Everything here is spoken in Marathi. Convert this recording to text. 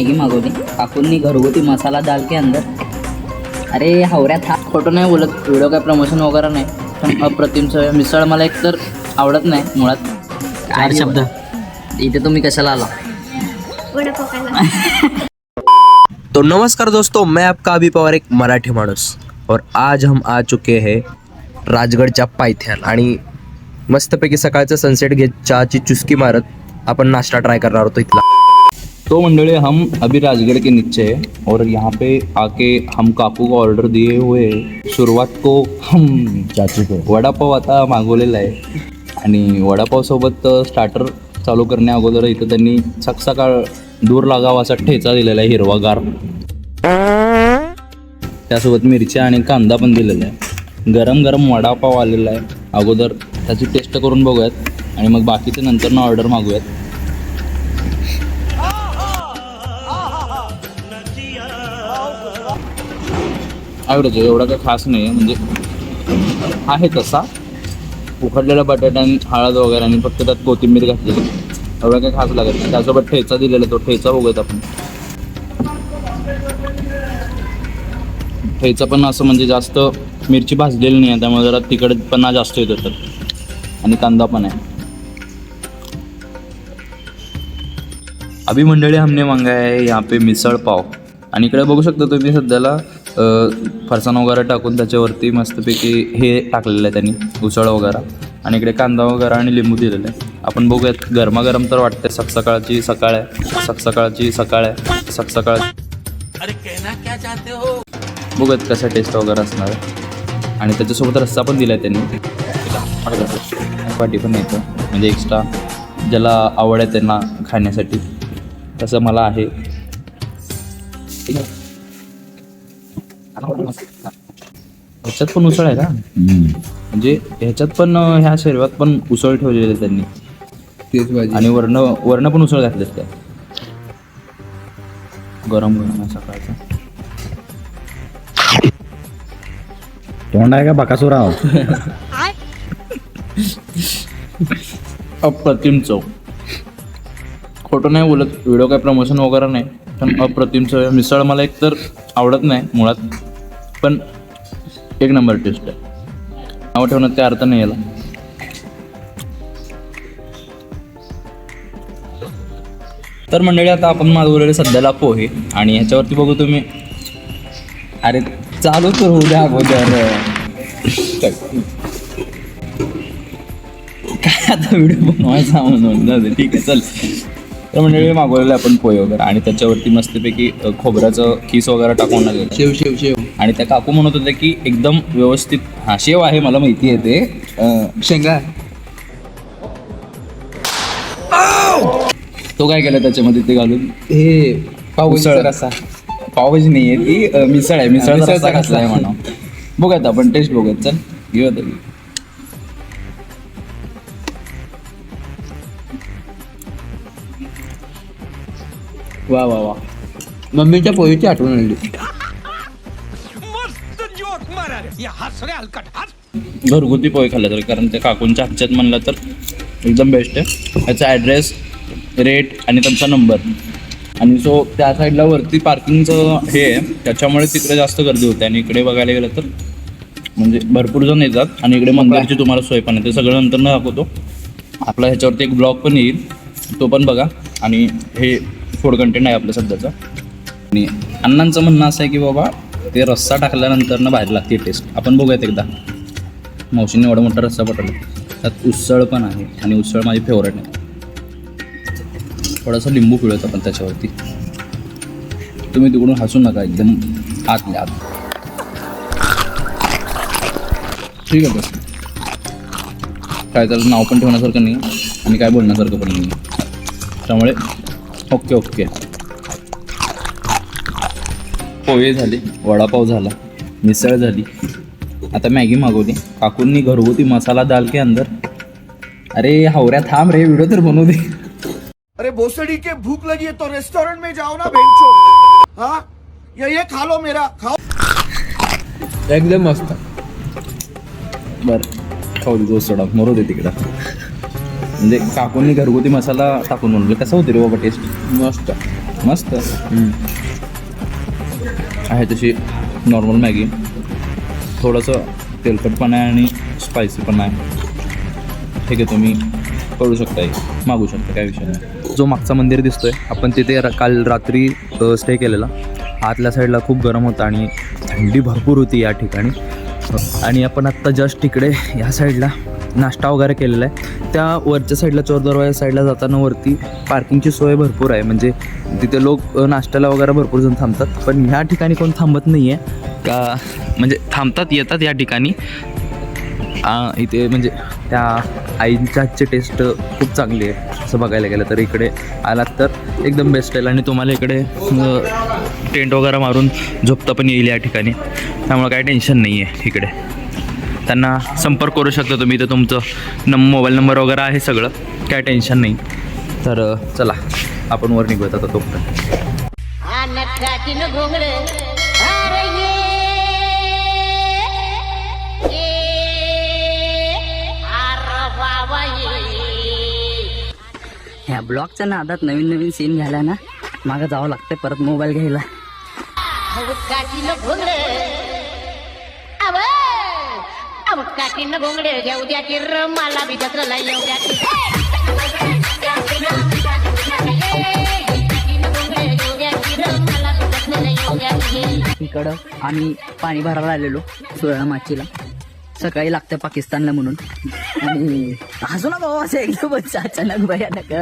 मॅगी मागवली. काकूंनी घरगुती मसाला दाल के अंदर. अरे हावऱ्यात हा खोटं नाही बोलत. व्हिडिओ काय प्रमोशन वगैरे नाही. पण अप्रतिम चव मिसळ मला एकतर आवडत नाही मुळात. काय शब्द? इथे तुम्ही कशाला आला? तो नमस्कार दोस्तों मैं आपका अभी पवार एक मराठी माणूस. और आज हम आ चुके हैं राजगडच्या पायथ्याला. आणि मस्तपैकी सकाळचं सनसेट घेत चहाची चुस्की मारत आपण नाश्ता ट्राय करणार होतो इथला. तो मंडली हम अभी राजगढ़ के नीचे हैं और यहाँ पे आके हम काकू को ऑर्डर दिए हुए. शुरुआत को हम चाचू को। वडापाव आता मागवलेला आहे. आणि वडापावसोबत स्टार्टर चालू करण्या अगोदर इथं त्यांनी सकाळ दूर लागावा असा ठेचा दिलेला आहे हिरवागार. त्यासोबत मिरच्या आणि कांदा पण दिलेला आहे. गरम गरम वडापाव आलेला आहे. अगोदर त्याची टेस्ट करून बघूयात. आणि मग बाकीचे नंतर ना ऑर्डर मागूयात. आवडतो एवढा काही खास नाही आहे म्हणजे आहे तसा. उकडलेला बटाटा आणि हळद वगैरे आणि फक्त त्यात कोथिंबीर घातलेली. एवढा काही खास लागत नाही. त्यासोबत ठेचा दिलेला तो ठेचा बघूयात आपण. ठेचा पण असं म्हणजे जास्त मिरची भाजलेली नाही आहे त्यामुळे जरा तिखटपणा जास्त येत होतात आणि कांदा पण आहे. अभी मंडळी हमने मांगा आहे यहाँ पे मिसळ पाव. आणि इकडे बघू शकता तुम्ही सध्याला फरसाण वगैरे टाकून त्याच्यावरती मस्तपैकी हे टाकलेलं आहे त्यांनी उसळ वगैरे. आणि इकडे कांदा वगैरे आणि लिंबू दिलेलं आहे. आपण बघूयात गरमागरम तर वाटते सकाळची सकाळ आहे. सकाळची सकाळ आहे. सकाळ बघूयात कसा टेस्ट वगैरे असणार आहे. आणि त्याच्यासोबत रस्सा पण दिला आहे त्यांनी. पाठी पण येतं. म्हणजे एक्स्ट्रा ज्याला आवड आहे त्यांना खाण्यासाठी. तसं मला आहे. ठीक आहे. ह्याच्यात पण उसळ आहे का? म्हणजे ह्याच्यात पण ह्या शरीरात पण उसळ ठेवलेली त्यांनी. तेच भाजी. आणि वर्ण वर्ण पण उसळ घातलेत त्या. गरम गरम आहे सकाळचं. तोंड आहे का बकासुराव? अप्रतिम चव. खोटं नाही बोलत व्हिडिओ काय प्रमोशन वगैरे नाही पण अप्रतिम चव. मिसळ मला एकतर आवडत नाही मुळात. पण एक नंबर टेस्ट आहे. नाव ठेवण्यात काय अर्थ नाही याला. तर मंडळी आता आपण मागवलेले सध्याला पोहे आणि ह्याच्यावरती बघू तुम्ही. अरे चालू तर होऊ द्या अगोदर. काय आता व्हिडिओ बनवायचा म्हणून. ठीक आहे चल. तर मंडळी मागवलेलं आपण पोहे वगैरे. आणि त्याच्यावरती मस्तपैकी खोबऱ्याचं खीस वगैरे टाकून लागेल शेव शेव शेव. आणि त्या काकू म्हणत होत्या की एकदम व्यवस्थित हा शेव आहे मला माहिती आहे ते. शेंगा. तो काय केलं त्याच्यामध्ये ते घालून? हे पावसाळा. रसा पावभाजी नाही आहे ती मिसळ आहे. मिसळ घातला आहे. म्हणा बघूयात आपण टेस्ट बघूयात. चल घेऊयात वा वा वा. मम्मीच्या पोळीची आठवण आणली घरगुती पोहे खाल्ले तर कारण ते काकूंच्या हातच्यात म्हणलं तर एकदम बेस्ट आहे. ह्याचा ॲड्रेस रेट आणि त्यांचा नंबर आणि सो त्या साईडला वरती पार्किंगचं हे आहे. त्याच्यामुळे तिकडे जास्त गर्दी होते. आणि इकडे बघायला गेलं तर म्हणजे भरपूर जण येतात. आणि इकडे मंदिरची तुम्हाला सोय पण आहे. ते सगळं नंतर न दाखवतो. आपला ह्याच्यावरती एक ब्लॉग पण येईल. तो पण बघा. आणि हे फूड कंटेंट आहे आपलं सध्याचं. आणि अण्णांचं म्हणणं असं आहे की बाबा ते रस्सा टाकल्यानंतर ना बाहेर लागते टेस्ट आपण बघूयात एकदा. मावशीने एवढा मोठा रस्सा पटवला त्यात उसळ पण आहे आणि उसळ माझी फेवरेट आहे. थोडासा लिंबू पिळत आपण त्याच्यावरती. तुम्ही तिकडून हसू नका एकदम आतल्या आत. ठीक आहे तसं काय त्याचं नाव पण ठेवण्यासारखं नाही आणि काय बोलण्यासारखं पण नाही. त्यामुळे ओके ओके. पोहे झाले वडापाव झाला मिसळ झाली. आता मॅगी मागवली काकूंनी घरगुती मसाला दाल के अंदर. अरे हावऱ्या थांब रे व्हिडिओ तर बनवू दे. अरे भोसड़ी के भूख लगी है तो रेस्टोरेंट में जाओ ना बेंचो. हाँ? या ये खा लो मेरा खाओ. एकदम मस्त. बरं. खाऊ दे दोस्त सोडा मरू दे तिकडं. म्हणजे काकूंनी घरगुती मसाला टाकून बनवले. कसं होते रे बाबा टेस्ट मस्त. मस्त? आहे तशी नॉर्मल मॅगी थोडंसं तेलकट पण आहे आणि स्पायसी पण आहे. ठीक आहे तुम्ही. करू शकता. मागू शकता काय विषय नाही. जो मागचा मंदिर दिसतोय आपण तिथे काल रात्री स्टे केलेला. आतल्या साईडला खूप गरम होता आणि थंडी भरपूर होती या ठिकाणी. आणि आपण आत्ता जस्ट तिकडे या साईडला नाश्ता वगैरे केलेला आहे. त्या वरच्या साईडला चोर दरवाजा साईडला जाताना वरती पार्किंगची सोय भरपूर आहे. म्हणजे तिथे लोक नाश्त्याला वगैरे भरपूर जण थांबतात. पण ह्या ठिकाणी कोण थांबत नाही आहे का म्हणजे थांबतात येतात या ठिकाणी. इथे म्हणजे त्या आईंच्या हातची टेस्ट खूप चांगली आहे. असं बघायला गेलं तर इकडे आलात तर एकदम बेस्ट राहील आणि तुम्हाला इकडे टेंट वगैरे मारून झोपता पण येईल या ठिकाणी. त्यामुळं काही टेन्शन नाही आहे इकडे. त्यांना संपर्क करू शकता तुम्ही. तर तुमचं नम मोबाईल नंबर वगैरे आहे सगळं. काय टेन्शन नाही. तर चला. आपण वर निघूयात आता तोपर्यंत. ह्या घोंगड अरे ये ह्या ब्लॉगच्या नादात नवीन नवीन सीन घ्यायला ना मागं जावं लागतंय परत मोबाईल घ्यायला. तीन घोंगडे घेऊ द्या की र मला बी जत्रेला येऊ द्या की इकडं आम्ही पाणी भरायला आलेलो सोळा माचीला. सकाळी लागतं पाकिस्तानला म्हणून. आणि हसू ना भाऊ असं एकदम अचानक भयानक